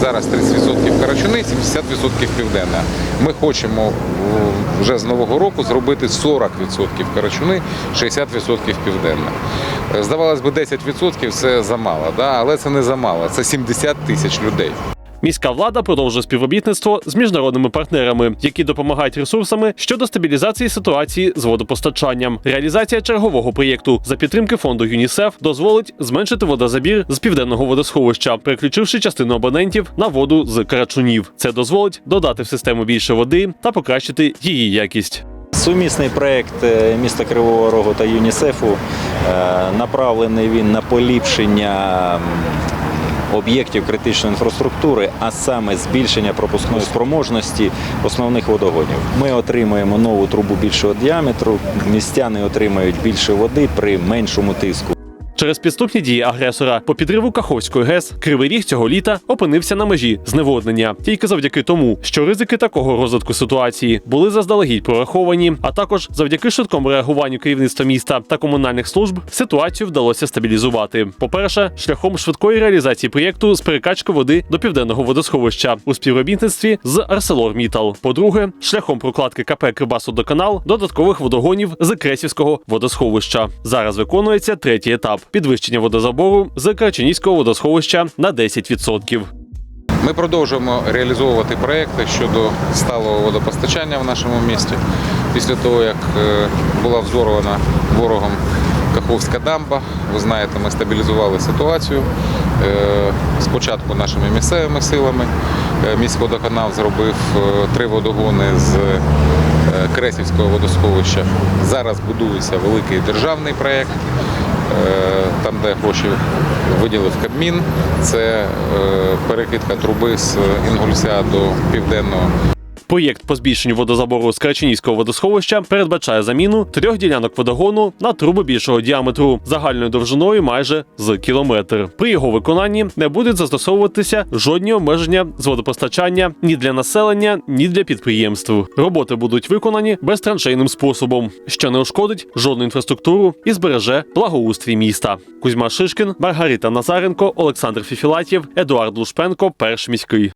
Зараз 30% Карачуни, 70% Південна. Ми хочемо е, вже з нового року зробити 40% Карачуни, 60% Південне. Е, Здавалось би, 10% це замало, але це не замало, це 70 тисяч людей. Міська влада продовжує співробітництво з міжнародними партнерами, які допомагають ресурсами щодо стабілізації ситуації з водопостачанням. Реалізація чергового проєкту за підтримки фонду ЮНІСЕФ дозволить зменшити водозабір з південного водосховища, переключивши частину абонентів на воду з карачунів. Це дозволить додати в систему більше води та покращити її якість. Сумісний проект е, міста Кривого Рогу та ЮНІСЕФу е, направлений він на поліпшення об'єктів критичної інфраструктури, а саме збільшення пропускної спроможності основних водогонів. Ми отримуємо нову трубу більшого діаметру, містяни отримають більше води при меншому тиску. Через підступні дії агресора по підриву Каховської ГЕС Кривий Ріг цього літа опинився на межі зневоднення тільки завдяки тому, що ризики такого розвитку ситуації були заздалегідь прораховані, а також завдяки швидкому реагуванню керівництва міста та комунальних служб ситуацію вдалося стабілізувати. По-перше, шляхом швидкої реалізації проєкту з перекачки води до південного водосховища у співробітництві з ArcelorMittal. По-друге, шляхом прокладки КП Кривбасодоканал додаткових водогонів з Кресівського водосховища. Зараз виконується третій етап підвищення водозабору з Краченівського водосховища на 10%. Ми продовжуємо реалізовувати проекти щодо сталого водопостачання в нашому місті. Після того, як е, була взорвана ворогом Каховська дамба, ви знаєте, ми стабілізували ситуацію. Е, Спочатку нашими місцевими силами Е, міськводоканал зробив три водогони з Кресівського водосховища. Зараз будується великий державний проєкт. Е, Там, де гроші виділив Кабмін, це е, перекидка труби з Інгульця до південного Проєкт по збільшенню водозабору з Краченівського водосховища передбачає заміну трьох ділянок водогону на труби більшого діаметру загальною довжиною майже з кілометр. При його виконанні не будуть застосовуватися жодні обмеження з водопостачання ні для населення, ні для підприємств. Роботи будуть виконані безтраншейним способом, що не ушкодить жодну інфраструктуру і збереже благоустрій міста. Кузьма Шишкін, Маргарита Назаренко, Олександр Фіфілатєв, Едуард Лушпенко, Перш міський.